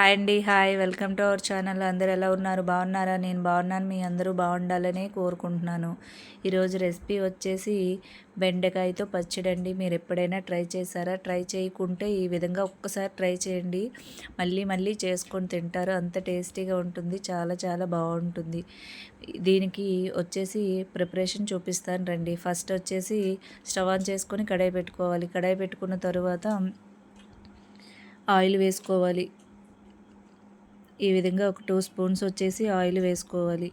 Hi అండి hi. Welcome to our channel. అందరు ఎలా ఉన్నారు? బాగున్నారా? నేను బాగున్నాను. మీ అందరూ బాగుండాలని కోరుకుంటున్నాను. ఈరోజు రెసిపీ వచ్చేసి బెండకాయతో పచ్చడి అండి మీరు ఎప్పుడైనా ట్రై చేశారా? ట్రై చేయకుంటే ఈ విధంగా ఒక్కసారి ట్రై చేయండి. మళ్ళీ మళ్ళీ చేసుకొని తింటారు. అంత టేస్టీగా ఉంటుంది. చాలా చాలా బాగుంటుంది. దీనికి వచ్చేసి ప్రిపరేషన్ చూపిస్తాను రండి. ఫస్ట్ వచ్చేసి స్టవ్ ఆన్ చేసుకొని కడాయి పెట్టుకోవాలి. కడాయి పెట్టుకున్న తర్వాత ఆయిల్ వేసుకోవాలి. ఈ విధంగా ఒక టూ స్పూన్స్ వచ్చేసి ఆయిల్ వేసుకోవాలి.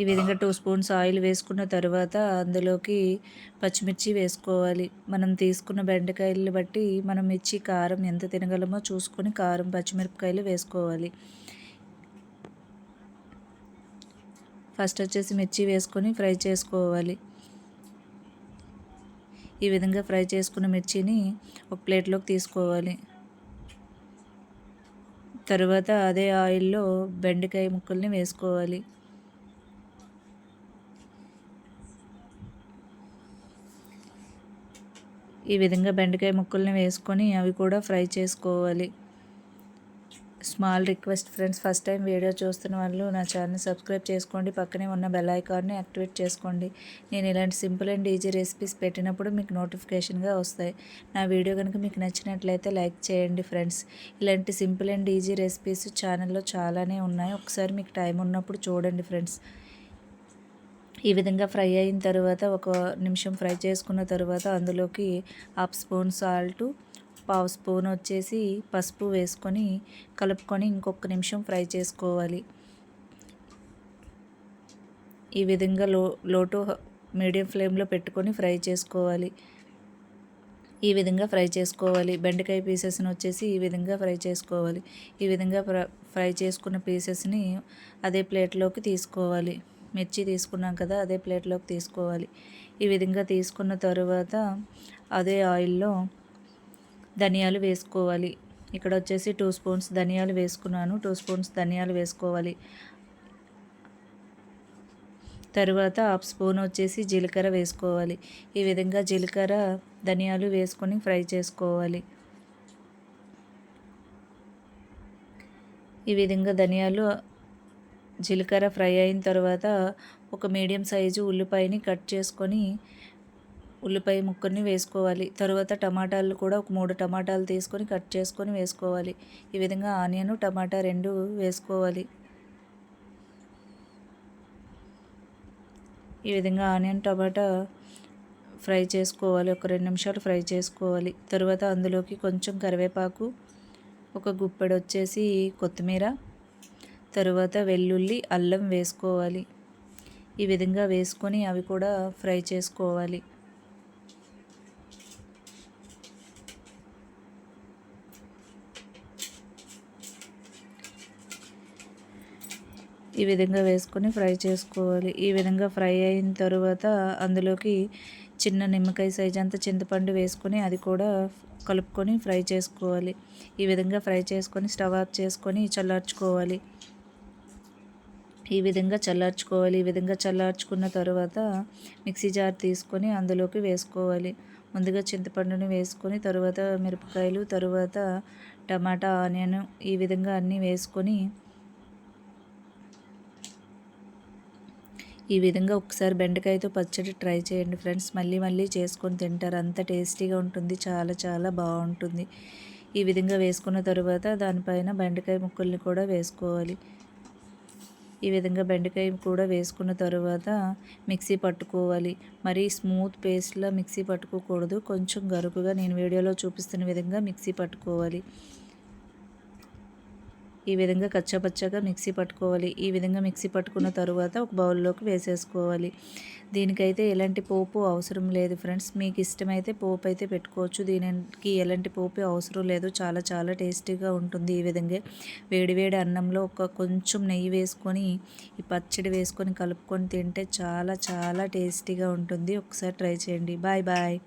ఈ విధంగా టూ స్పూన్స్ ఆయిల్ వేసుకున్న తర్వాత అందులోకి పచ్చిమిర్చి వేసుకోవాలి. మనం తీసుకున్న బెండకాయలు బట్టి మనం మిర్చి కారం ఎంత తినగలమో చూసుకొని కారం పచ్చిమిరపకాయలు వేసుకోవాలి. ఫస్ట్ వచ్చేసి మిర్చి వేసుకొని ఫ్రై చేసుకోవాలి. ఈ విధంగా ఫ్రై చేసుకున్న మిర్చిని ఒక ప్లేట్లోకి తీసుకోవాలి. తర్వాత అదే ఆయిల్లో బెండకాయ ముక్కల్ని వేసుకోవాలి. ఈ విధంగా బెండకాయ ముక్కల్ని వేసుకొని అవి కూడా ఫ్రై చేసుకోవాలి. Small request friends first time video చూస్తున్న వాళ్ళు నా ఛానల్ సబ్స్క్రైబ్ చేసుకోండి. పక్కనే ఉన్న బెల్ ఐకాన్ని యాక్టివేట్ చేసుకోండి. నేను ఇలాంటి సింపుల్ అండ్ ఈజీ రెసిపీస్ పెట్టినప్పుడు మీకు నోటిఫికేషన్గా వస్తాయి. నా వీడియో కనుక మీకు నచ్చినట్లయితే లైక్ చేయండి ఫ్రెండ్స్ ఇలాంటి సింపుల్ అండ్ ఈజీ రెసిపీస్ ఛానల్లో చాలానే ఉన్నాయి. ఒకసారి మీకు టైం ఉన్నప్పుడు చూడండి ఫ్రెండ్స్ ఈ విధంగా ఫ్రై అయిన తర్వాత ఒక నిమిషం ఫ్రై చేసుకున్న తర్వాత అందులోకి హాఫ్ స్పూన్ సాల్టు పావు స్పూన్ వచ్చేసి పసుపు వేసుకొని కలుపుకొని ఇంకొక నిమిషం ఫ్రై చేసుకోవాలి. ఈ విధంగా లో లోటు మీడియం ఫ్లేమ్లో పెట్టుకొని ఫ్రై చేసుకోవాలి. ఈ విధంగా ఫ్రై చేసుకోవాలి. బెండకాయ పీసెస్ని వచ్చేసి ఈ విధంగా ఫ్రై చేసుకోవాలి. ఈ విధంగా ఫ్రై చేసుకున్న పీసెస్ని అదే ప్లేట్లోకి తీసుకోవాలి. మిర్చి తీసుకున్నాం కదా అదే ప్లేట్లోకి తీసుకోవాలి. ఈ విధంగా తీసుకున్న తరువాత అదే ఆయిల్లో ధనియాలు వేసుకోవాలి. ఇక్కడ వచ్చేసి టూ స్పూన్స్ ధనియాలు వేసుకున్నాను. టూ స్పూన్స్ ధనియాలు వేసుకోవాలి. తరువాత హాఫ్ స్పూన్ వచ్చేసి జీలకర్ర వేసుకోవాలి. ఈ విధంగా జీలకర్ర ధనియాలు వేసుకొని ఫ్రై చేసుకోవాలి. ఈ విధంగా ధనియాలు జీలకర్ర ఫ్రై అయిన తర్వాత ఒక మీడియం సైజు ఉల్లిపాయని కట్ చేసుకొని ఉల్లిపాయ ముక్కని వేసుకోవాలి. తర్వాత టమాటాలు కూడా ఒక మూడు టమాటాలు తీసుకొని కట్ చేసుకొని వేసుకోవాలి. ఈ విధంగా ఆనియన్ టమాటా రెండు వేసుకోవాలి. ఈ విధంగా ఆనియన్ టమాటా ఫ్రై చేసుకోవాలి. ఒక రెండు నిమిషాలు ఫ్రై చేసుకోవాలి. తర్వాత అందులోకి కొంచెం కరివేపాకు ఒక గుప్పెడు వచ్చేసి కొత్తిమీర తరువాత వెల్లుల్లి అల్లం వేసుకోవాలి. ఈ విధంగా వేసుకొని అవి కూడా ఫ్రై చేసుకోవాలి. ఈ విధంగా వేసుకొని ఫ్రై చేసుకోవాలి. ఈ విధంగా ఫ్రై అయిన తర్వాత అందులోకి చిన్న నిమ్మకాయ సైజ్ అంత చింతపండు వేసుకొని అది కూడా కలుపుకొని ఫ్రై చేసుకోవాలి. ఈ విధంగా ఫ్రై చేసుకొని స్టవ్ ఆఫ్ చేసుకొని చల్లార్చుకోవాలి. ఈ విధంగా చల్లార్చుకోవాలి. ఈ విధంగా చల్లార్చుకున్న తర్వాత మిక్సీ జార్ తీసుకొని అందులోకి వేసుకోవాలి. ముందుగా చింతపండుని వేసుకొని తర్వాత మిరపకాయలు తరువాత టమాటా ఆనియన్ ఈ విధంగా అన్నీ వేసుకొని ఈ విధంగా ఒకసారి బెండకాయతో పచ్చడి ట్రై చేయండి ఫ్రెండ్స్. మళ్ళీ మళ్ళీ చేసుకొని తింటారు. అంత టేస్టీగా ఉంటుంది. చాలా చాలా బాగుంటుంది. ఈ విధంగా వేసుకున్న తర్వాత దానిపైన బెండకాయ ముక్కల్ని కూడా వేసుకోవాలి. ఈ విధంగా బెండకాయ కూడా వేసుకున్న తర్వాత మిక్సీ పట్టుకోవాలి. మరీ స్మూత్ పేస్ట్లా మిక్సీ పట్టుకోకూడదు. కొంచెం గరుకుగా నేను వీడియోలో చూపిస్తున్న విధంగా మిక్సీ పట్టుకోవాలి. ఈ విధంగా కచ్చపచ్చగా మిక్సీ పట్టుకోవాలి. ఈ విధంగా మిక్సీ పట్టుకున్న తరువాత ఒక బౌల్లోకి వేసేసుకోవాలి. దీనికైతే ఎలాంటి పోపు అవసరం లేదు ఫ్రెండ్స్. మీకు ఇష్టమైతే పోపు అయితే పెట్టుకోవచ్చు. దీనికి ఎలాంటి పోపు అవసరం లేదు. చాలా చాలా టేస్టీగా ఉంటుంది ఈ విధంగా. వేడివేడి అన్నంలో ఒక కొంచెం నెయ్యి వేసుకొని ఈ పచ్చడి వేసుకొని కలుపుకొని తింటే చాలా చాలా టేస్టీగా ఉంటుంది. ఒకసారి ట్రై చేయండి. Bye bye.